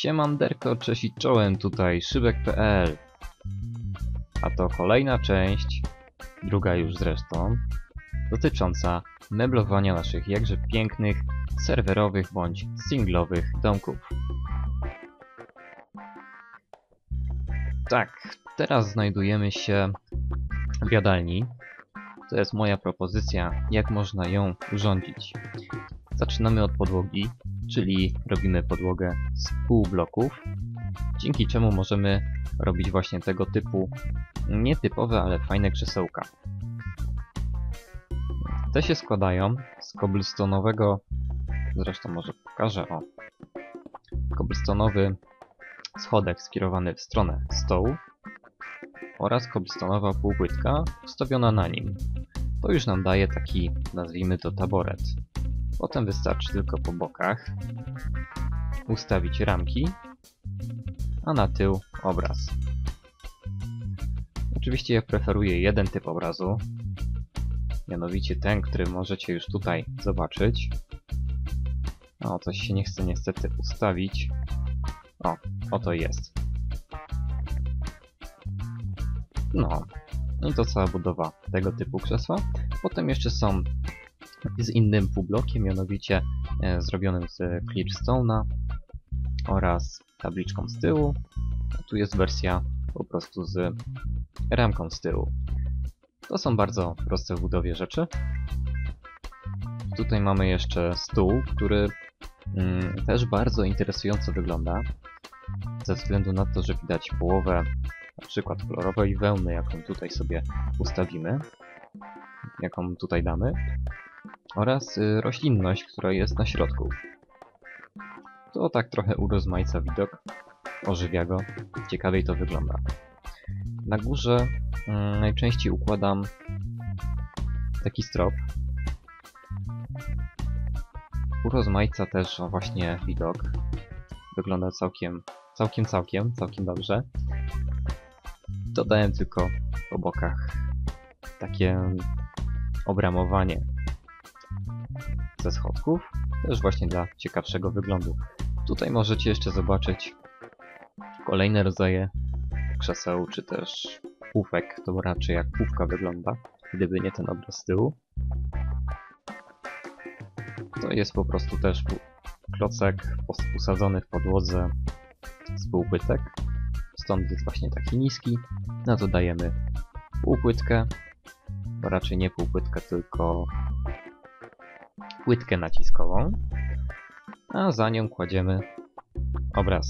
Siemanderko, cześć i czołem, tutaj szybek.pl A to kolejna część, druga już zresztą, dotycząca meblowania naszych jakże pięknych, serwerowych bądź singlowych domków. Tak, teraz znajdujemy się w jadalni. To jest moja propozycja, jak można ją urządzić. Zaczynamy od podłogi, czyli robimy podłogę z pół bloków, dzięki czemu możemy robić właśnie tego typu nietypowe, ale fajne krzesełka. Te się składają z cobblestone'owego, zresztą może pokażę, o, cobblestone'owy schodek skierowany w stronę stołu oraz cobblestone'owa półpłytka ustawiona na nim. To już nam daje taki, nazwijmy to taboret. Potem wystarczy tylko po bokach ustawić ramki, a na tył obraz. Oczywiście ja preferuję jeden typ obrazu, mianowicie ten, który możecie już tutaj zobaczyć. O, coś się nie chce niestety ustawić. O, oto jest. No, i to cała budowa tego typu krzesła. Potem jeszcze są z innym półblokiem, mianowicie e, zrobionym z Clearstone'a oraz tabliczką z tyłu. A tu jest wersja po prostu z ramką z tyłu. To są bardzo proste w budowie rzeczy. Tutaj mamy jeszcze stół, który mm, też bardzo interesująco wygląda. Ze względu na to, że widać połowę na przykład kolorowej wełny, jaką tutaj sobie ustawimy, jaką tutaj damy, oraz y, roślinność, która jest na środku. To tak trochę urozmaica widok, ożywia go, ciekawiej to wygląda. Na górze y, najczęściej układam taki strop. Urozmaica też właśnie widok. Wygląda całkiem, całkiem, całkiem, całkiem dobrze. Dodałem tylko po bokach takie obramowanie ze schodków, też właśnie dla ciekawszego wyglądu. Tutaj możecie jeszcze zobaczyć kolejne rodzaje krzeseł, czy też pufek, to raczej jak pufka wygląda, gdyby nie ten obraz z tyłu. To jest po prostu też klocek usadzony w podłodze z półpytek. Stąd jest właśnie taki niski. Na to dajemy półpłytkę, to raczej nie półpłytkę, tylko płytkę naciskową, a za nią kładziemy obraz.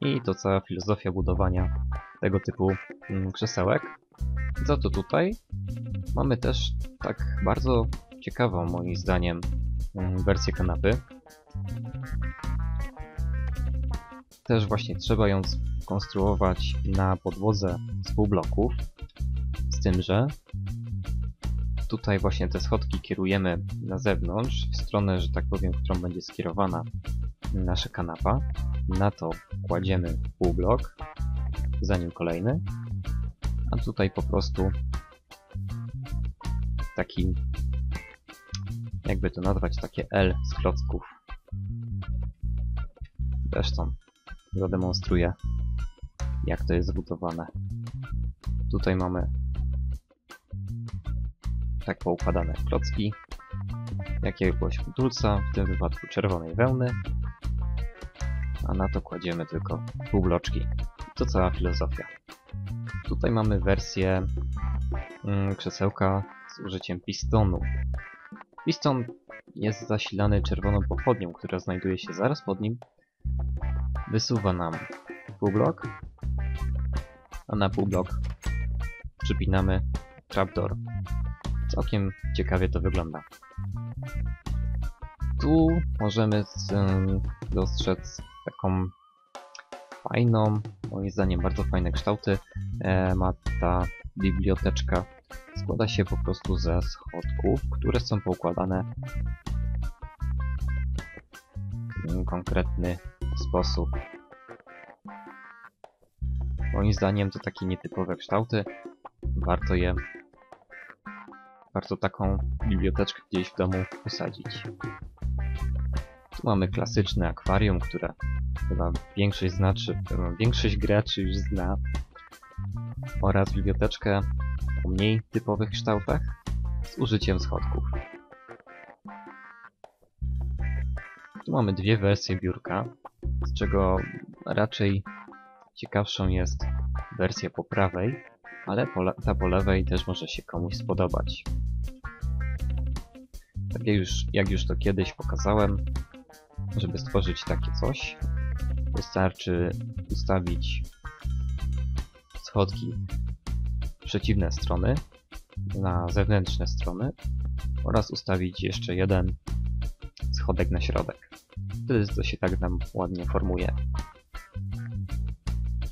I to cała filozofia budowania tego typu mm, krzesełek. Za to tutaj mamy też tak bardzo ciekawą moim zdaniem mm, wersję kanapy. Też właśnie trzeba ją konstruować na podłodze z półbloków, z tym, że tutaj właśnie te schodki kierujemy na zewnątrz, w stronę, że tak powiem, którą będzie skierowana nasza kanapa. Na to kładziemy półblok, za nim kolejny, a tutaj po prostu taki, jakby to nazwać, takie L z klocków. Zresztą zademonstruję, jak to jest zbudowane. Tutaj mamy tak poukładane klocki jakiegoś budulca, w tym wypadku czerwonej wełny, a na to kładziemy tylko półbloczki. To cała filozofia. Tutaj mamy wersję mm, krzesełka z użyciem pistonu. Piston jest zasilany czerwoną pochodnią, która znajduje się zaraz pod nim. Wysuwa nam półblok, a na półblok przypinamy trapdoor. Całkiem ciekawie to wygląda. Tu możemy dostrzec taką fajną, moim zdaniem bardzo fajne kształty. E, ma ta biblioteczka. Składa się po prostu ze schodków, które są poukładane w konkretny sposób. Moim zdaniem to takie nietypowe kształty. warto je, warto taką biblioteczkę gdzieś w domu usadzić. Tu mamy klasyczne akwarium, które chyba większość znaczy, większość graczy już zna, oraz biblioteczkę o mniej typowych kształtach z użyciem schodków. Tu mamy dwie wersje biurka, z czego raczej ciekawszą jest wersja po prawej, ale ta po lewej też może się komuś spodobać. Tak jak już, jak już to kiedyś pokazałem, żeby stworzyć takie coś, wystarczy ustawić schodki przeciwne strony, na zewnętrzne strony oraz ustawić jeszcze jeden schodek na środek. Wtedy to się tak nam ładnie formuje.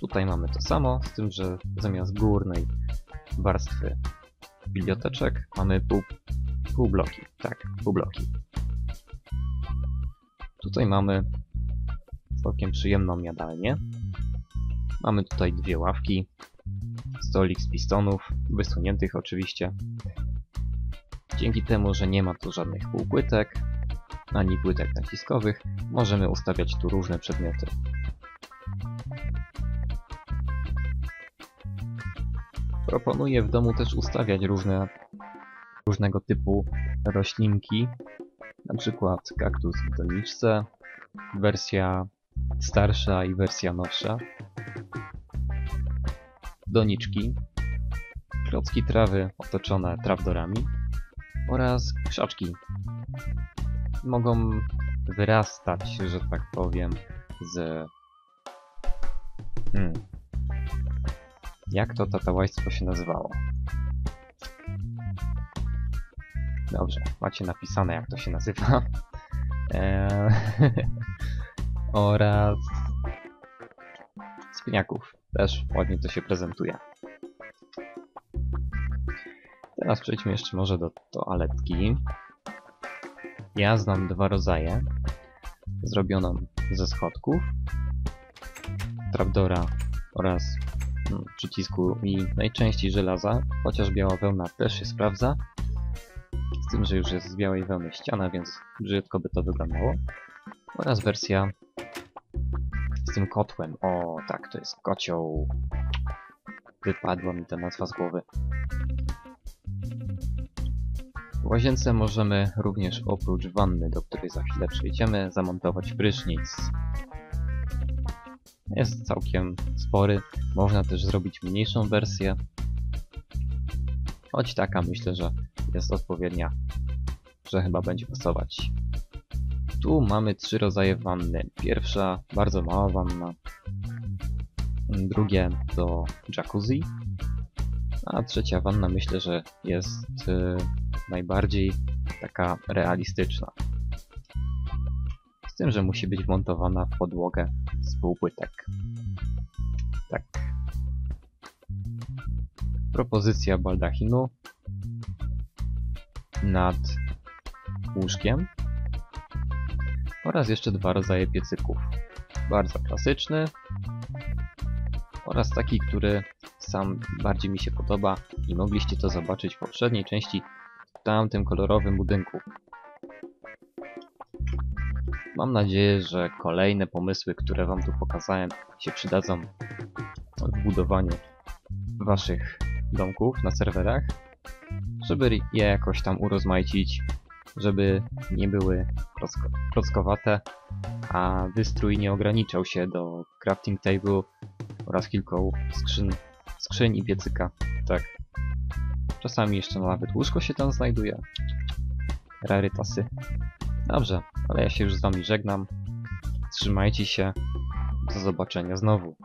Tutaj mamy to samo, z tym, że zamiast górnej warstwy biblioteczek mamy pół, pół bloki. Tak, pół bloki. Tutaj mamy całkiem przyjemną jadalnię. Mamy tutaj dwie ławki, stolik z pistonów, wysuniętych oczywiście. Dzięki temu, że nie ma tu żadnych półpłytek, ani płytek naciskowych, możemy ustawiać tu różne przedmioty. Proponuję w domu też ustawiać różne, różnego typu roślinki, na przykład kaktus w doniczce, wersja starsza i wersja nowsza, doniczki, klocki trawy otoczone trawdorami oraz krzaczki. Mogą wyrastać, że tak powiem, z... Hmm. Jak to tatałaństwo się nazywało? Dobrze, macie napisane jak to się nazywa. Eee, oraz spiniaków. Też ładnie to się prezentuje. Teraz przejdźmy jeszcze może do toaletki. Ja znam dwa rodzaje. Zrobioną ze schodków, trapdora oraz mm, przycisku i najczęściej żelaza, chociaż biała wełna też się sprawdza. Z tym, że już jest z białej wełny ściana, więc brzydko by to wyglądało. Oraz wersja z tym kotłem. O, tak, to jest kocioł. Wypadła mi ta nazwa z głowy. W łazience możemy również oprócz wanny, do której za chwilę przejdziemy, zamontować prysznic. Jest całkiem spory. Można też zrobić mniejszą wersję. Choć taka myślę, że jest odpowiednia, że chyba będzie pasować. Tu mamy trzy rodzaje wanny. Pierwsza, bardzo mała wanna. Drugie to jacuzzi. A trzecia wanna myślę, że jest yy, najbardziej taka realistyczna. Z tym, że musi być wmontowana w podłogę z półpłytek. Tak. Propozycja baldachinu nad łóżkiem oraz jeszcze dwa rodzaje piecyków. Bardzo klasyczny oraz taki, który sam bardziej mi się podoba i mogliście to zobaczyć w poprzedniej części w tamtym kolorowym budynku. Mam nadzieję, że kolejne pomysły, które wam tu pokazałem się przydadzą w budowaniu waszych domków na serwerach, żeby je jakoś tam urozmaicić żeby nie były klocko klockowate, a wystrój nie ograniczał się do crafting table oraz kilku skrzyn, skrzyń i piecyka. Tak. Czasami jeszcze nawet łóżko się tam znajduje. Rarytasy. Dobrze, ale ja się już z wami żegnam. Trzymajcie się. Do zobaczenia znowu.